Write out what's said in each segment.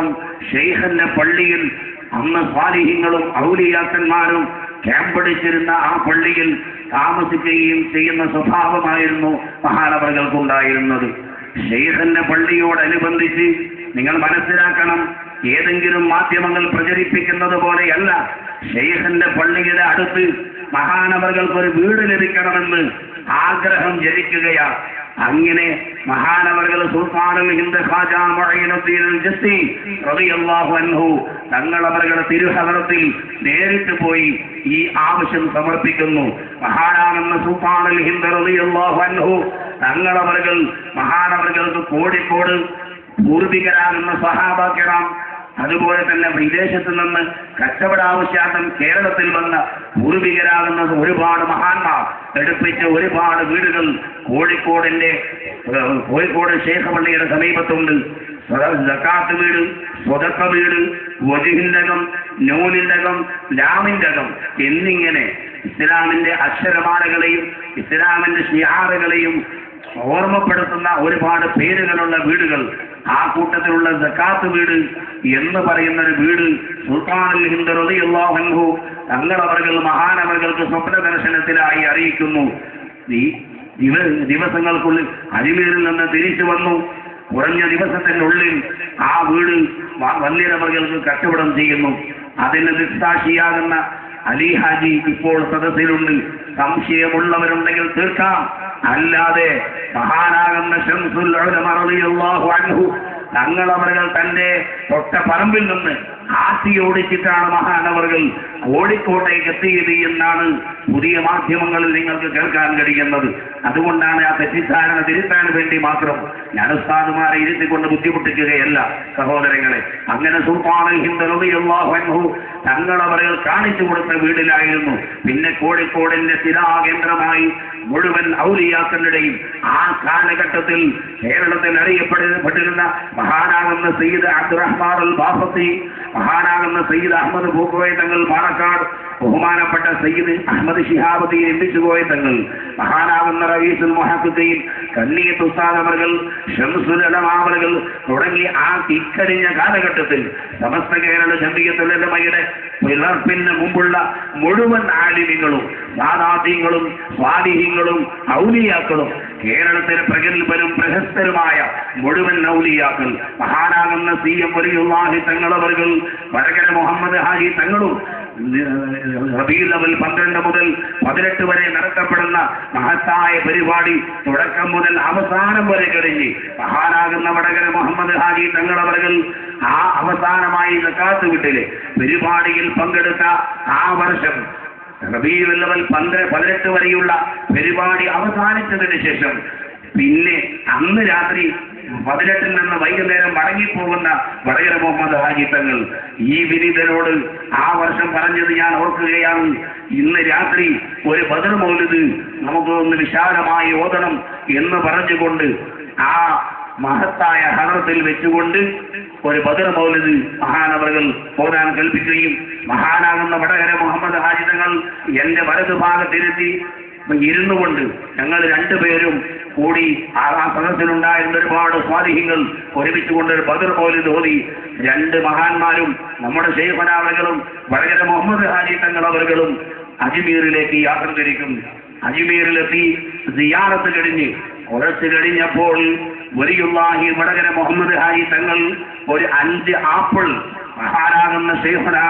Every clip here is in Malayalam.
സംബന്ധിച്ചിടത്തോളം ഷെയ്ഖന്റെ പള്ളിയിൽ അന്ന് സ്വാലിഹ്യങ്ങളും ഔലിയാക്കന്മാരും ക്യാമ്പടിച്ചിരുന്ന ആ പള്ളിയിൽ താമസിക്കുകയും ചെയ്യുന്ന സ്വഭാവമായിരുന്നു മഹാനവകൾക്കുണ്ടായിരുന്നത് ഷെയ്ഖന്റെ പള്ളിയോടനുബന്ധിച്ച് നിങ്ങൾ മനസ്സിലാക്കണം ഏതെങ്കിലും മാധ്യമങ്ങൾ പ്രചരിപ്പിക്കുന്നത് പോലെയല്ല ഷെയ്ഖന്റെ പള്ളിയുടെ അടുത്ത് മഹാനവകൾക്ക് ഒരു വീട് ലഭിക്കണമെന്ന് ആഗ്രഹം ജനിക്കുകയാണ്. അങ്ങനെ മഹാനവറുകൾ സുൽത്താനുൽ ജസ്സി റളിയല്ലാഹു അൻഹു തങ്ങളവരുടെ തിരുഹദറത്തിൽ നേരിട്ട് പോയി ഈ ആവശ്യം സമർപ്പിക്കുന്നു. മഹാനാണെന്ന സുൽത്താനുൽ ഹിന്ദ് റളിയല്ലാഹു അൻഹു തങ്ങളവറുകൾ മഹാനവറുകൾക്ക് കോഴിക്കോട് പൂർവികരാകുന്ന സഹാബാക്കിറാം അതുപോലെ തന്നെ വിദേശത്ത് നിന്ന് കച്ചവട കേരളത്തിൽ വന്ന പൂർവികരാകുന്ന ഒരുപാട് മഹാന്മാർ. എടുപ്പിച്ച ഒരുപാട് വീടുകൾ കോഴിക്കോടിന്റെ കോഴിക്കോട് ശേഖപള്ളിയുടെ സമീപത്തുണ്ട്. സക്കാത്ത് വീട് സ്വതക്ക വീട് വജുഹിന്റകം നൂനിന്റകം ലാമിന്റകം എന്നിങ്ങനെ ഇസ്ലാമിന്റെ അക്ഷരമാലകളെയും ഇസ്ലാമിന്റെ ഷിയാറുകളെയും ഓർമ്മപ്പെടുത്തുന്ന ഒരുപാട് പേരുകളുള്ള വീടുകൾ ആ കൂട്ടത്തിലുള്ള ജക്കാത്ത് വീട് എന്ന് പറയുന്ന ഒരു വീട് സുൽത്താനുൽ ഹിന്ദ് റളിയല്ലാഹു അവർകൾ മഹാനവകൾക്ക് സ്വപ്ന ദർശനത്തിലായി അറിയിക്കുന്നു. ഈ ദിവസങ്ങൾക്കുള്ളിൽ അജ്മീറിൽ നിന്ന് തിരിച്ചു വന്നു. കുറഞ്ഞ ദിവസത്തിനുള്ളിൽ ആ വീട് വന്നിരവർകൾക്ക് കച്ചവടം ചെയ്യുന്നു. അതിന് ദൃക്സാക്ഷിയാകുന്ന അലി ഹാജി ഇപ്പോൾ സദസ്സിലുണ്ട്. സംശയമുള്ളവരുണ്ടെങ്കിൽ തീർക്കാം. അല്ലാതെ മഹാനാകുന്ന ഷംസുൽ റളിയല്ലാഹു അൻഹു തങ്ങളവറുകൾ തന്റെ തൊട്ട പറമ്പിൽ നിന്ന് ആട്ടി ഓടിച്ചിട്ടാണ് മഹാനവറുകൾ കോഴിക്കോട്ടേക്ക് എത്തിയത് എന്നാണ് പുതിയ മാധ്യമങ്ങളിൽ നിങ്ങൾക്ക് കേൾക്കാൻ കഴിയുന്നത്. അതുകൊണ്ടാണ് ആ തെറ്റിദ്ധാരണ തിരുത്താൻ വേണ്ടി മാത്രം ഞാൻ ഉസ്താദുമാരെ ഇരുത്തിക്കൊണ്ട് ബുദ്ധിമുട്ടിക്കുകയല്ല സഹോദരങ്ങളെ. അങ്ങനെ സുൽത്താൻ ഹിന്ദു തങ്ങൾ തങ്ങളവറുകൾ കാണിച്ചു കൊടുത്ത വീടിലായിരുന്നു. പിന്നെ കോഴിക്കോടിന്റെ സ്ഥിരാകേന്ദ്രമായി മുഴുവൻ ഔലിയാക്കളുടെയും ആ കാലഘട്ടത്തിൽ കേരളത്തിൽ അറിയപ്പെട്ടിരുന്ന മഹാനാകുന്ന സയ്യിദ് അബ്ദുറഹ്മാൻ അൽ ബാഫത്തി മഹാനാകുന്ന സയ്യിദ് അഹമ്മദ് പൂക്കോയ തങ്ങൾ പാണക്കാട് ബഹുമാനപ്പെട്ട സയ്യിദ് അഹമ്മദ് ഷിഹാബുദ്ദീൻ എമ്പിച്ചുപോയ തങ്ങൾ മഹാനാവുന്ന റവീസുൽ മുഹദ്ദീൻ കണ്ണീത്ത് ഉസ്താദവറുകൾ ഷംസുൽ അലമാവറുകൾ തുടങ്ങി ആ തിക്കടിഞ്ഞ കാലഘട്ടത്തിൽ സമസ്ത കേരള ജമിയത്തുലമയുടെ പിളർപ്പിന് മുമ്പുള്ള മുഴുവൻ ആലിമ്യങ്ങളും സാദാത്യങ്ങളും സ്വാധീനങ്ങളും ഔലിയാക്കളും കേരളത്തിലെ പ്രഗത്ഭരും പ്രശസ്തരുമായ മുഴുവൻ ഔലിയാക്കൾ മഹാനാകുന്ന സി എം വലിയുള്ളാഹി തങ്ങളവറുകൾ വടകര മുഹമ്മദ് ഹാജി തങ്ങളും റബീൽ അവൽ പന്ത്രണ്ട് മുതൽ പതിനെട്ട് വരെ നടത്തപ്പെടുന്ന മഹത്തായ പരിപാടി തുടക്കം മുതൽ അവസാനം വരെ കഴിഞ്ഞ് മഹാനാകുന്ന വടകര മുഹമ്മദ് ഹാജി തങ്ങളവറുകൾ ആ അവസാനമായി സക്കാത്ത് വീട്ടിലെ പരിപാടിയിൽ പങ്കെടുത്ത ആ വർഷം റബീൽ പന്ത്ര പതിനെട്ട് വരെയുള്ള പരിപാടി അവസാനിച്ചതിന് ശേഷം പിന്നെ അന്ന് രാത്രി പതിനെട്ടിൽ നിന്ന് വൈകുന്നേരം മടങ്ങിപ്പോകുന്ന വടകര മുഹമ്മദ് ഹാജി തങ്ങൾ ഈ വിനീതനോട് ആ വർഷം പറഞ്ഞത് ഞാൻ ഓർക്കുകയാണ്. ഇന്ന് രാത്രി ഒരു ബദർ മൗലിത് നമുക്ക് ഒന്ന് വിശാലമായി ഓതണം എന്ന് പറഞ്ഞുകൊണ്ട് ആ മഹത്തായ ഹണത്തിൽ വെച്ചുകൊണ്ട് ഒരു ബദർ മൗലിദ് മഹാനവറുകൾ പോകാൻ കൽപ്പിക്കുകയും മഹാനാകുന്ന വടകര മുഹമ്മദ് ഹാജി തങ്ങൾ എന്റെ വലതു ഭാഗത്തിരുത്തി ഇരുന്നു കൊണ്ട് ഞങ്ങൾ രണ്ടുപേരും കൂടി ആറാം സദസ്സിലുണ്ടായിരുന്ന ഒരുപാട് സ്വാധിഹികൾ ഒരുമിച്ച് ഒരു ബദർ പോലും തോന്നി രണ്ട് മഹാന്മാരും നമ്മുടെ ശൈഫനാളുകളും വടകര മുഹമ്മദ് ഹാരി തങ്ങൾ അവരുകളും അജ്മീറിലേക്ക് യാത്ര തിരിക്കും. അജ്മീറിലെത്തി സിയാറത്ത് കഴിഞ്ഞ് കുറച്ച് കഴിഞ്ഞപ്പോൾ വലിയുള്ളാഹി വടകര മുഹമ്മദ് ഹാരി തങ്ങൾ ഒരു അഞ്ച് ആപ്പിൾ മഹാനാകുന്ന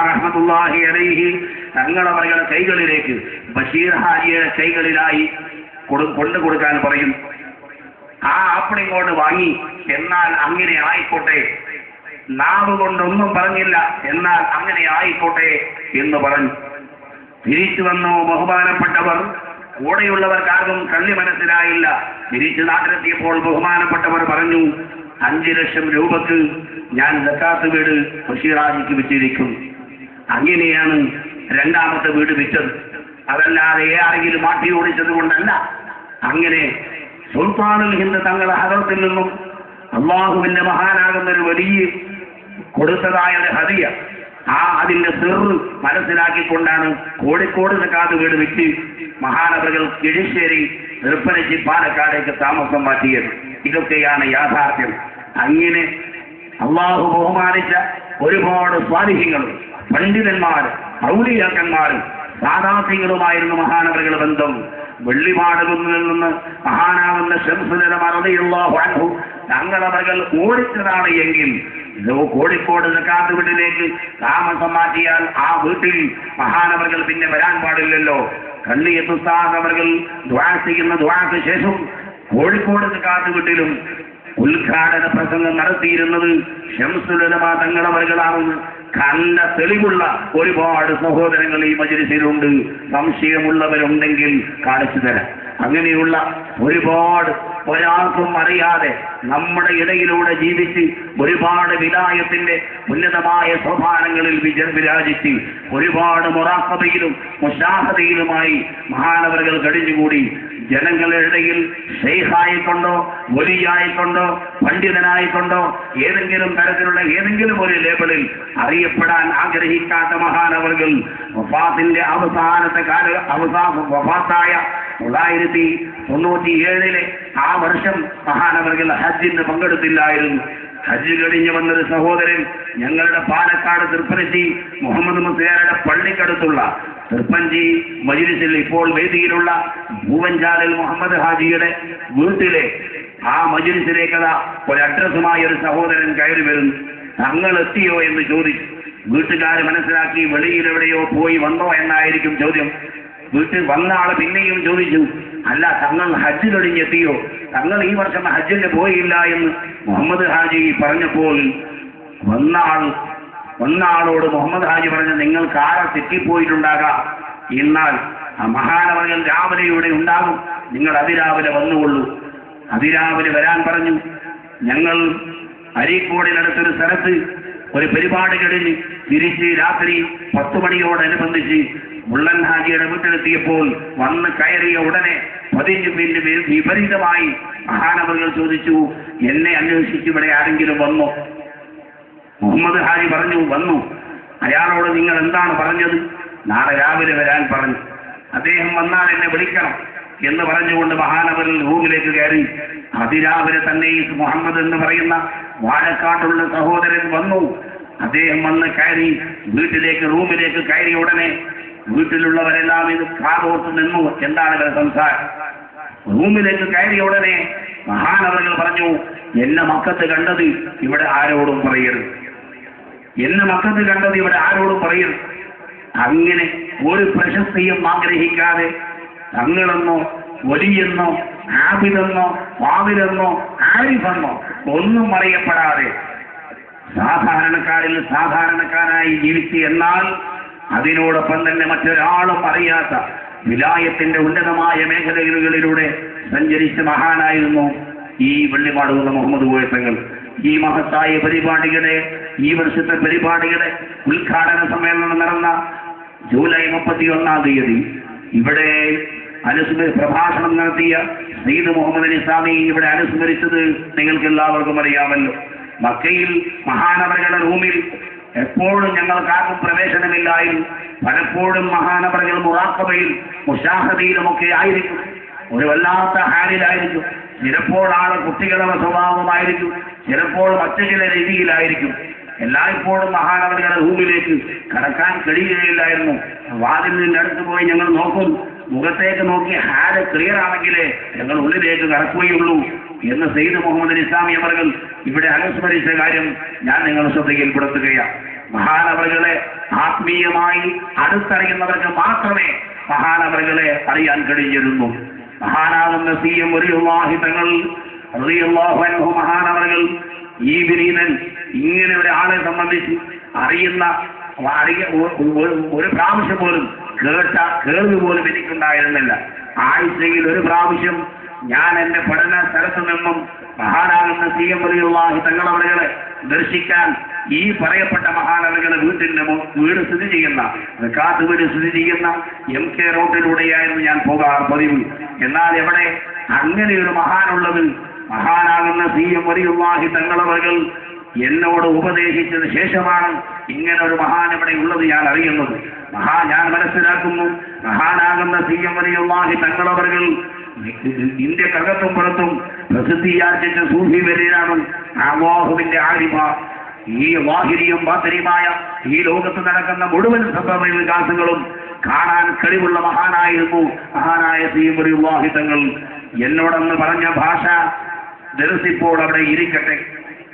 റഹ്മത്തുല്ലാഹി അലൈഹി തങ്ങളവരുടെ കൈകളിലേക്ക് ബഷീർ ഹാജിയുടെ കൈകളിലായി കൊണ്ടു കൊടുക്കാൻ പറയും. ആ ആപ്പിൾ ഇങ്ങോട്ട് വാങ്ങി. എന്നാൽ അങ്ങനെ ആയിക്കോട്ടെ. നാവ് കൊണ്ടൊന്നും പറഞ്ഞില്ല. എന്നാൽ അങ്ങനെ ആയിക്കോട്ടെ എന്ന് പറഞ്ഞു. തിരിച്ചു വന്നു ബഹുമാനപ്പെട്ടവർ. കൂടെയുള്ളവർക്കാർക്കും കള്ളി മനസ്സിലായില്ല. തിരിച്ചു നാട്ടിലെത്തിയപ്പോൾ ബഹുമാനപ്പെട്ടവർ പറഞ്ഞു അഞ്ചു ലക്ഷം രൂപക്ക് ഞാൻ സക്കാത്ത് വീട് ബഷീറാജിക്ക് വിറ്റിരിക്കും അങ്ങനെയാണ് രണ്ടാമത്തെ വീട് വിറ്റത്. അതല്ലാതെ ആരെങ്കിലും മാറ്റി ഓടിച്ചത് കൊണ്ടല്ല അങ്ങനെ സുൽത്താനുൽ ഹിന്ദ് തങ്ങളുടെ അകത്തിൽ നിന്നും അള്ളാഹുവിന്റെ മഹാനാകുന്ന ഒരു വലിയ കൊടുത്തതായ ഒരു ഹദിയ. ആ അതിന്റെ സിറ് മനസ്സിലാക്കിക്കൊണ്ടാണ് കോഴിക്കോട് നിൽക്കാതെ വീട് വിറ്റ് മഹാനവകൾ കിഴിശ്ശേരി നിർപ്പനച്ചി പാലക്കാടേക്ക് താമസം മാറ്റിയത്. ഇതൊക്കെയാണ് യാഥാർത്ഥ്യം. അങ്ങനെ അള്ളാഹു ബഹുമാനിച്ച ഒരുപാട് സ്വാധീനങ്ങളും പണ്ഡിതന്മാരും ഔലിയാക്കന്മാരും സാധാർത്ഥികളുമായിരുന്നു മഹാനവറുകൾ ബന്ധം. വെള്ളിപാടുകളിൽ നിന്ന് മഹാനാവുന്ന ഷംസുലര മറന്നിയുള്ള അൻഹു തങ്ങളുടെ മകൾ ഓടിച്ചതാണ് എങ്കിൽ കോഴിക്കോട് നിൽക്കാത്ത വീട്ടിലേക്ക് താമസം മാറ്റിയാൽ ആ വീട്ടിൽ മഹാനവകൾ പിന്നെ വരാൻ പാടില്ലല്ലോ. കള്ളി സ്ഥാനവകൾ ദ്വാസിക്കുന്ന ചെയ്യുന്ന ശേഷം കോഴിക്കോട് നിൽക്കാത്ത വീട്ടിലും ഉദ്ഘാടന പ്രസംഗം നടത്തിയിരുന്നത് ശംസുലമാ തങ്ങളുടെ കണ്ട തെളിവുള്ള ഒരുപാട് സഹോദരങ്ങൾ ഈ മജലിസിലുണ്ട്. സംശയമുള്ളവരുണ്ടെങ്കിൽ കാണിച്ചു തരാം. അങ്ങനെയുള്ള ഒരുപാട് ഒരാൾക്കും അറിയാതെ നമ്മുടെ ഇടയിലൂടെ ജീവിച്ച് ഒരുപാട് വിലായത്തിന്റെ ഉന്നതമായ സോപാനങ്ങളിൽ വിജ വിരാജിച്ച് ഒരുപാട് മൊറാക്കതയിലും മുഷാഹതയിലുമായി മഹാനവറുകൾ കഴിഞ്ഞുകൂടി. ജനങ്ങളുടെ ഇടയിൽ ഷെയ്ഖായിക്കൊണ്ടോ വലിയായിക്കൊണ്ടോ പണ്ഡിതനായിക്കൊണ്ടോ ഏതെങ്കിലും തരത്തിലുള്ള ഏതെങ്കിലും ഒരു ലേബിളിൽ അറിയപ്പെടാൻ ആഗ്രഹിക്കാത്ത മഹാനവർകൾ വഫാത്തിന്റെ അവസാനത്തെ കാല അവസാ വഫാത്തായ തൊള്ളായിരത്തി തൊണ്ണൂറ്റി ഏഴിലെ ആ വർഷം മഹാനവറുകൾ ഹജ്ജിന് പങ്കെടുത്തില്ലായിരുന്നു. ഹജ്ജ് കഴിഞ്ഞ് വന്നൊരു സഹോദരൻ ഞങ്ങളുടെ പാലക്കാട് തൃപ്പനശ്ശി മുഹമ്മദ് മുസ്ലിയാരുടെ പള്ളിക്കടുത്തുള്ള തൃപ്പഞ്ചി മജിലിസിൽ ഇപ്പോൾ വേദിയിലുള്ള ഭൂവൻചാലിൽ മുഹമ്മദ് ഹാജിയുടെ വീട്ടിലെ ആ മജിലിസിലേക്കതാ ഒരു അഡ്രസ്സുമായി ഒരു സഹോദരൻ കയറി വരുന്നു തങ്ങൾ എത്തിയോ എന്ന് ചോദിച്ചു. വീട്ടുകാർ മനസ്സിലാക്കി വെളിയിൽ എവിടെയോ പോയി വന്നോ എന്നായിരിക്കും ചോദ്യം. വീട്ടിൽ വന്ന ആൾ പിന്നെയും ചോദിച്ചു അല്ല തങ്ങൾ ഹജ്ജ് കഴിഞ്ഞെത്തിയോ തങ്ങൾ ഈ വർഷം ഹജ്ജിന് പോയില്ല എന്ന് മുഹമ്മദ് ഹാജി പറഞ്ഞപ്പോൾ വന്ന ആൾ വന്ന ആളോട് മുഹമ്മദ് ഹാജി പറഞ്ഞു നിങ്ങൾ കാര തെറ്റിപ്പോയിട്ടുണ്ടാകാം? എന്നാൽ മഹാനവകൾ രാവിലെ ഇവിടെ ഉണ്ടാകും. നിങ്ങൾ അതിരാവിലെ വന്നുകൊള്ളൂ. അതിരാവിലെ വരാൻ പറഞ്ഞു. ഞങ്ങൾ അരീക്കോടിനടുത്തൊരു സ്ഥലത്ത് ഒരു പരിപാടി കഴിഞ്ഞ് തിരിച്ച് രാത്രി പത്ത് മണിയോടനുബന്ധിച്ച് മുള്ളൻ ഹാജിയുടെ വീട്ടിലെത്തിയപ്പോൾ വന്ന് കയറിയ ഉടനെ പതിഞ്ഞു പിന്നെ വിപരീതമായി മഹാനവറുകൾ ചോദിച്ചു എന്നെ അന്വേഷിച്ച് ഇവിടെ ആരെങ്കിലും വന്നോ? മുഹമ്മദ് ഹാജി പറഞ്ഞു വന്നു. അയാളോട് നിങ്ങൾ എന്താണ് പറഞ്ഞത്? നാളെ രാവിലെ വരാൻ പറഞ്ഞു. അദ്ദേഹം വന്നാൽ എന്നെ വിളിക്കണം എന്ന് പറഞ്ഞുകൊണ്ട് മഹാനവറിൽ റൂമിലേക്ക് കയറി. അതിരാവിലെ തന്നെ ഈ മുഹമ്മദ് എന്ന് പറയുന്ന വാഴക്കാട്ടുള്ള സഹോദരൻ വന്നു. അദ്ദേഹം വന്ന് കയറി വീട്ടിലേക്ക് റൂമിലേക്ക് കയറിയ ഉടനെ വീട്ടിലുള്ളവരെല്ലാം ഇത് കാതോർത്ത് നിന്നു. എന്താണ് ഇവരുടെ സംസാരം? റൂമിലേക്ക് കയറിയ ഉടനെ മഹാനവറുകൾ പറഞ്ഞു എന്നെ മക്കത്ത് കണ്ടത് ഇവിടെ ആരോടും പറയരുത്. എന്നെ മക്കത്ത് കണ്ടത് ഇവിടെ ആരോടും പറയരുത്. അങ്ങനെ ഒരു പ്രശസ്തിയും ആഗ്രഹിക്കാതെ തങ്ങളെന്നോ വലിയെന്നോ ആബിതെന്നോ വാവിലെന്നോ ആരിഫെന്നോ ഒന്നും അറിയപ്പെടാതെ സാധാരണക്കാരിൽ സാധാരണക്കാരായി ജീവിച്ച് എന്നാൽ അതിനോടൊപ്പം തന്നെ മറ്റൊരാളും അറിയാത്ത വിലായത്തിന്റെ ഉന്നതമായ മേഖലകളിലൂടെ സഞ്ചരിച്ച മഹാനായിരുന്നു ഈ വെള്ളിമാടുകുന്ന മുഹമ്മദ് കോയത്തങ്ങൾ ഈ മഹത്തായ പരിപാടിയുടെ ഈ വർഷത്തെ പരിപാടിയുടെ ഉദ്ഘാടന സമ്മേളനം നടന്ന ജൂലൈ മുപ്പത്തി ഒന്നാം തീയതി. ഇവിടെ അനുസ്മരി പ്രഭാഷണം നടത്തിയ സയ്യിദ് മുഹമ്മദ് അലി സ്വാമി ഇവിടെ അനുസ്മരിച്ചത് നിങ്ങൾക്ക് എല്ലാവർക്കും അറിയാമല്ലോ. മക്കയിൽ മഹാനവരുടെ റൂമിൽ എപ്പോഴും ഞങ്ങൾക്കാർക്കും പ്രവേശനമില്ലായിരുന്നു പലപ്പോഴും മഹാനവറുകൾ മുറാക്കബയിൽ മുഷാഹതയിലുമൊക്കെ ആയിരിക്കും. ഒരു വല്ലാത്ത ഹാലിലായിരിക്കും. ചിലപ്പോൾ ആൾ കുട്ടികളുടെ സ്വഭാവമായിരിക്കും. ചിലപ്പോൾ മറ്റു ചില രീതിയിലായിരിക്കും. എല്ലായ്പ്പോഴും മഹാനവരുടെ റൂമിലേക്ക് കടക്കാൻ കഴിയുകയില്ലായിരുന്നു. വാതിലിന്റെ അടുത്ത് പോയി ഞങ്ങൾ നോക്കും. മുഖത്തേക്ക് നോക്കി ഹാൽ ക്ലിയർ ആണെങ്കിലേ ഞങ്ങൾ ഉള്ളിലേക്ക് കടക്കുകയുള്ളൂ. എന്ന് സെയ്ദ് മുഹമ്മദ് ഇസ്ലാമി അവർകൾ ഇവിടെ അനുസ്മരിച്ച കാര്യം ഞാൻ നിങ്ങൾ ശ്രദ്ധയിൽപ്പെടുത്തുകയാണ്. മഹാനവറുകളെ ആത്മീയമായി അടുത്തറിയുന്നവർക്ക് മാത്രമേ മഹാനവറുകളെ അറിയാൻ കഴിഞ്ഞിരുന്നു. മഹാനാവുന്ന സി എം ഒരു തങ്ങൾ മഹാനവറുകൾ ഈ വിനീതൻ ഇങ്ങനെ ആളെ സംബന്ധിച്ച് അറിയുന്ന അറിയ ഒരു പ്രാവശ്യം പോലും കേട്ട കേൾവി പോലും എനിക്കുണ്ടായിരുന്നില്ല. ആഴ്ചയിൽ ഒരു പ്രാവശ്യം ഞാൻ എന്റെ പഠന സ്ഥലത്ത് നിന്നും മഹാനാകുന്ന സി എം വലിയുള്ളാഹി തങ്ങളവളകളെ ദർശിക്കാൻ ഈ പറയപ്പെട്ട മഹാനവകളെ വീട്ടിന്റെ വീട് സ്ഥിതി ചെയ്യുന്ന കാത്ത് വീട് സ്ഥിതി ചെയ്യുന്ന എം കെ റോഡിലൂടെയായിരുന്നു ഞാൻ പോകാൻ പതിവ്. എന്നാൽ എവിടെ അങ്ങനെ ഒരു മഹാനുള്ളത് മഹാനാകുന്ന സി എം വലിയുള്ളാഹി തങ്ങളവകൾ എന്നോട് ഉപദേശിച്ചതിന് ശേഷമാണ് ഇങ്ങനെ ഒരു മഹാൻ ഇവിടെ ഉള്ളത് ഞാൻ അറിയുന്നത്. മഹാ ഞാൻ മനസ്സിലാക്കുന്നു. മഹാനാകുന്ന സി എം വലിയുള്ളാഹി തങ്ങളവറുകൾ ഇന്ത്യക്കകത്തും പുറത്തും പ്രസിദ്ധിയാർജിച്ച സൂഫി വരികയാണ് അള്ളാഹുവിന്റെ ആരിമ ഈ വാഹിരിയും ബാത്തരിയുമായ ഈ ലോകത്ത് നടക്കുന്ന മുഴുവൻ സംഭവ വികാസങ്ങളും കാണാൻ കഴിവുള്ള മഹാനായിരുന്നു മഹാനായ സീമുറി വാഹിതങ്ങൾ എന്നോടന്ന് പറഞ്ഞ ഭാഷ ദിവസിപ്പോൾ അവിടെ ഇരിക്കട്ടെ.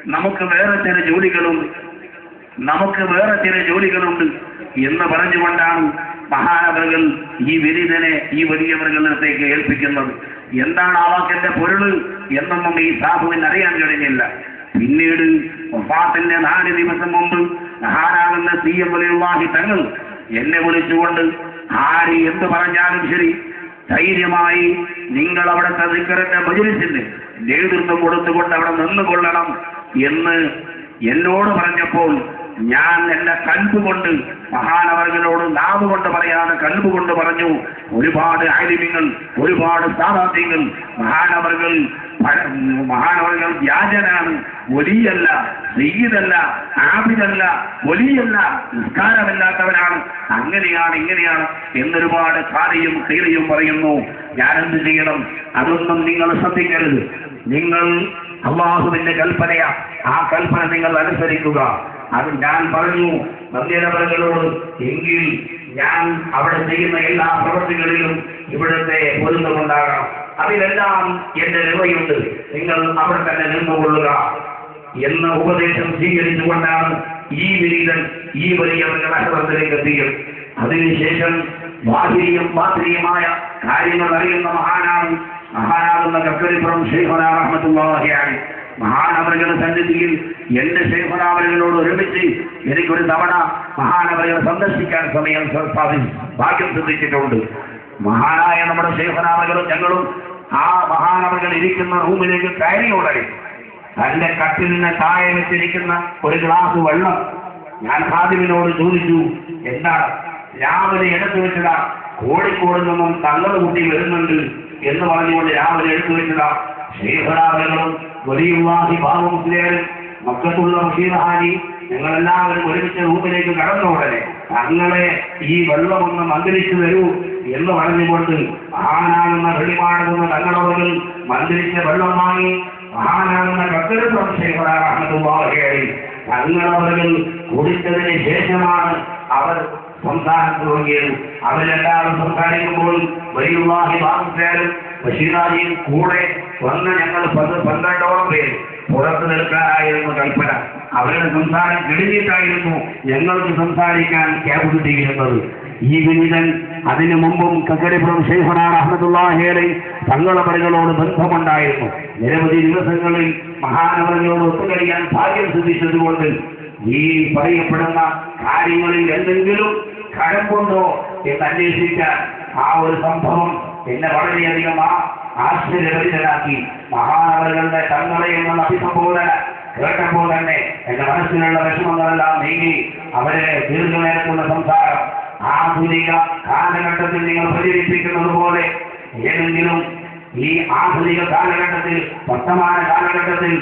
നമുക്ക് വേറെ ചില ജോലികളും നമുക്ക് വേറെ ചില ജോലികളുണ്ട്. എന്ന് പറഞ്ഞുകൊണ്ടാണ് മഹാനവകൾ ഈ വിനീതനെ ഈ വലിയവറുകളിടത്തേക്ക് ഏൽപ്പിക്കുന്നത്. എന്താണ് ആ വാക്കിന്റെ പൊരുൾ എന്നൊന്നും ഈ സാധുവിന് അറിയാൻ കഴിഞ്ഞില്ല. പിന്നീട് വഫാത്തിന്റെ നാല് ദിവസം മുമ്പ് മഹാനാകുന്ന സി എം വലിയുള്ളാഹി തങ്ങൾ എന്നെ വിളിച്ചുകൊണ്ട് ആര് എന്ത് പറഞ്ഞാലും ശരി ധൈര്യമായി നിങ്ങൾ അവിടുത്തെ ദിക്കറിന്റെ മജുലിസിന് നേതൃത്വം കൊടുത്തുകൊണ്ട് അവിടെ നിന്നുകൊള്ളണം എന്ന് എന്നോട് പറഞ്ഞപ്പോൾ ഞാൻ എന്റെ കൽബ് മഹാനവറുകളോട് നാവ് കൊണ്ട് പറയാതെ കൽബ് കൊണ്ട് പറഞ്ഞു ഒരുപാട് ആലിമ്യങ്ങൾ ഒരുപാട് മഹാനവർകൾ മഹാനവറുകൾ മഹാനവർകൾ വ്യാജനാണ് ഒലിയല്ല സീതല്ല ആബിദല്ല ഒലിയല്ല നിസ്കാരമില്ലാത്തവനാണ് അങ്ങനെയാണ് ഇങ്ങനെയാണ് എന്നൊരുപാട് കാര്യം കീറിയും പറയുന്നു. ഞാൻ എന്ത് ചെയ്യണം? അതൊന്നും നിങ്ങൾ ശ്രദ്ധിക്കരുത്. നിങ്ങൾ അള്ളാഹുവിന്റെ കൽപ്പനയാ. ആ കൽപ്പന നിങ്ങൾ അനുസരിക്കുക. അത് ഞാൻ പറഞ്ഞു നന്ദിനവരകളോട് എങ്കിൽ ഞാൻ അവിടെ ചെയ്യുന്ന എല്ലാ പ്രവൃത്തികളിലും ഇവിടുത്തെ പൊരുത്തമുണ്ടാകണം. അതിലെല്ലാം എന്റെ നിലയുണ്ട്. നിങ്ങൾ അവിടെ തന്നെ നിന്നുകൊള്ളുക. എന്ന ഉപദേശം സ്വീകരിച്ചുകൊണ്ടാണ് ഈ വിരീതൻ ഈ വലിയ നക്ഷത്രത്തിലേക്ക് എത്തിയത്. അതിനുശേഷം ബാഹിരിയും ബാത്രിയുമായ കാര്യങ്ങൾ അറിയുന്ന മഹാനാണ് മഹാനാകുന്ന കക്കരിപ്പുറം ഷെയ്ഖുനാഹമത്തുള്ളാഹിയാണ് മഹാനവരുടെ സന്നിധിയിൽ എന്റെ ശേഖരാവലികളോട് ഒരുമിച്ച് എനിക്കൊരു തവണ മഹാനവരെ സന്ദർശിക്കാൻ സമയം ഭാഗ്യം ശ്രദ്ധിച്ചിട്ടുണ്ട് മഹാനായ നമ്മുടെ ശേഖരാവലികളും ഞങ്ങളും ആ മഹാനവകൾ ഇരിക്കുന്ന റൂമിലേക്ക് കയറിയോടെ തന്റെ കട്ടിലിന് താഴെ വെച്ചിരിക്കുന്ന ഒരു ഗ്ലാസ് വെള്ളം ഞാൻ ഖാദിമിനോട് ചോദിച്ചു എന്താണ്? രാവിലെ എടുത്തു വെച്ചതാ? കോഴിക്കോട് നിന്നും തള്ളത് കുട്ടി വരുന്നുണ്ട് എന്ന് പറഞ്ഞുകൊണ്ട് രാവിലെ എടുത്തു വെച്ചതാ? ശേഖരാവലകളും വലിയുവാഹി ബാബുമുസ്ലിയാരും മക്കത്തുള്ള മുഷീദഹാനി ഞങ്ങളെല്ലാവരും ഒരുമിച്ച് റൂമിലേക്ക് കടന്ന ഉടനെ തങ്ങളെ ഈ വെള്ളമൊന്ന് മന്ത്രിച്ചു തരൂ എന്ന് പറഞ്ഞുകൊണ്ട് മഹാനാണെന്ന വെളിപാടുന്ന തങ്ങളോട് മന്ത്രിച്ച വെള്ളം വാങ്ങി മഹാനാകുന്ന കക്കരപ്പുറം ശേഖരാഹമത്തുള്ളാഹിയായി തങ്ങളവകൾ കുടിച്ചതിന് ശേഷമാണ് അവർ സംസാരം തുടങ്ങിയത് അവരെല്ലാവരും സംസാരിക്കുമ്പോൾ വലിയുള്ളാഹി ബാബുസാരും ബഷീറാജിയും കൂടെ വന്ന് ഞങ്ങൾ പത്ത് പന്ത്രണ്ടോളം പേര് പുറത്തു നിൽക്കാനായിരുന്നു കൽപ്പന. അവരുടെ സംസാരം കിഴിഞ്ഞിട്ടായിരുന്നു ഞങ്ങൾക്ക് സംസാരിക്കാൻ ക്യാബ് കിട്ടിയിരുന്നത് ഈ വിനിതൻ അതിനു മുമ്പും കക്കടിപ്പുറം ഷെയ്ഖുനാർ അഹമ്മദുല്ലാഹേലെ തങ്ങളവരുകളോട് ബന്ധമുണ്ടായിരുന്നു. നിരവധി ദിവസങ്ങളിൽ മഹാനവരങ്ങളോട് ഒത്തുകഴിയാൻ ഭാഗ്യം സിദ്ധിച്ചതുകൊണ്ട് ഈ പറയപ്പെടുന്ന കാര്യങ്ങളിൽ എന്തെങ്കിലും കഴമ്പുണ്ടോ എന്ന് അന്വേഷിക്കാൻ ആ ഒരു സംഭവം എന്നെ വളരെയധികം ആ ആശ്ചര്യഭരിതനാക്കി മഹാനവരുടെ തങ്ങളെ എന്നുള്ള അഭിസംബോധന കേട്ടപ്പോൾ തന്നെ എന്റെ മനസ്സിലുള്ള വിഷമങ്ങളെല്ലാം നീങ്ങി. അവരെ ദീർഘനേരത്തുള്ള സംസാരം ആധുനിക കാലഘട്ടത്തിൽ നിങ്ങൾ പ്രചരിപ്പിക്കുന്നത് പോലെ ഏതെങ്കിലും ഈ ആധുനിക കാലഘട്ടത്തിൽ വർത്തമാന കാലഘട്ടത്തിൽ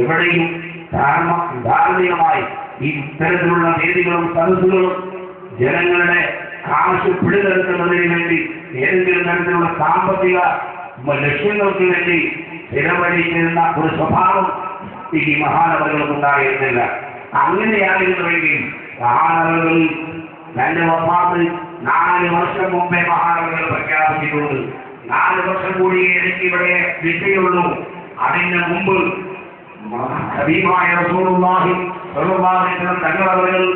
എവിടെയും ധാർമ്മ ധാർമ്മികമായി ഇത്തരത്തിലുള്ള വേദികളും സദസ്സുകളും ജനങ്ങളുടെ കാശ് പിടിതെടുക്കുന്നതിന് വേണ്ടി ഏതെങ്കിലും തരത്തിലുള്ള സാമ്പത്തിക ലക്ഷ്യങ്ങൾക്ക് വേണ്ടി ചിലവഴിക്കുന്ന ഒരു സ്വഭാവം ഈ മഹാനവറുകൾക്കുണ്ടായിരുന്നില്ല അങ്ങനെയായിരുന്നുവെങ്കിൽ മഹാനവറുകൾ തന്റെ വഫാത്ത് നാല് വർഷം മുമ്പേ മഹാനവറുകൾ പ്രഖ്യാപിച്ചിട്ടുണ്ട്. നാല് വർഷം കൂടി എനിക്ക് ഇവിടെ വിദ്യയുള്ളൂ അതിന് മുമ്പ് റസൂലുള്ളാഹി തങ്ങൾ അവர்கள்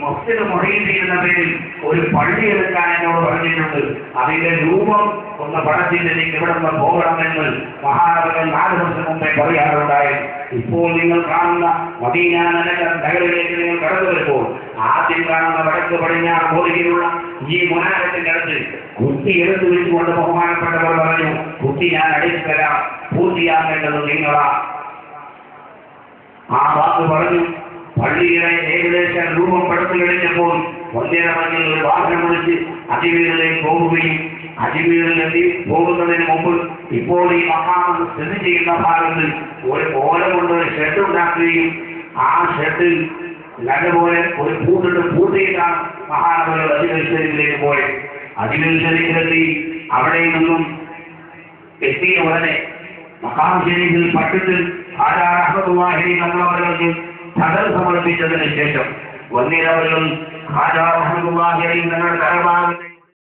മസ്ജിദ് മൊഹീദ് എന്ന പേരിൽ ഒരു പള്ളി എടുക്കാൻ എന്നോട് പറഞ്ഞിട്ടുണ്ട്. അതിന്റെ രൂപം ഒന്ന് പടത്തിൽ എനിക്ക് ഇവിടെ നിന്ന് പോകണമെന്ന് മഹാനവകൾ നാല് വർഷം മുമ്പേ പറയാറുണ്ടായി. ഇപ്പോൾ നിങ്ങൾ കാണുന്ന മദീന നഗരങ്ങളിലേക്ക് നിങ്ങൾ കടന്നു വരുമ്പോൾ ആദ്യം കാണുന്ന വടക്ക് പടിഞ്ഞാറ് മോദിയിലുള്ള ഈ മുനാരത്തിന്റെ അടുത്ത് കുട്ടി എടുത്തു വെച്ചുകൊണ്ട് ബഹുമാനപ്പെട്ടവർ പറഞ്ഞു കുട്ടി ഞാൻ അടിച്ചു തരാം പൂർത്തിയാക്കേണ്ടത് നിങ്ങളാ. ആ വാക്ക് പറഞ്ഞു പള്ളിയുടെ ഏകദേശം രൂപപ്പെടുത്തി കഴിഞ്ഞപ്പോൾ വന്ധ്യനമഞ്ഞിൽ ഒരു വാഹനം വിളിച്ച് അജിമീറിലേക്ക് പോകുകയും അജിമീറിലെത്തി പോകുന്നതിന് മുമ്പ് ഇപ്പോൾ ഈ മഹാമം സ്ഥിതി ചെയ്യുന്ന ഭാഗത്ത് ഒരു ഓല കൊണ്ട് ഒരു ഷെഡ് ഉണ്ടാക്കുകയും ആ ഷെഡിൽ നല്ലപോലെ ഒരു പൂട്ടിട്ട് പൂട്ടിയിട്ടാണ് മഹാനവകൾ അജിമൽ ശരീരത്തിലേക്ക് പോയത്. അജിമൽ ശരീരത്തിലെത്തി അവിടെ നിന്നും എത്തിയ ഉടനെ മക്കാം ഷെരീഫിൽ പട്ടത്തിൽ ആരാ അഹമ്മദുല്ലാഹിരി തടവ് സമർപ്പിച്ചതിന് ശേഷം വന്നിരവരും തങ്ങളുടെ തലഭാഗത്തെ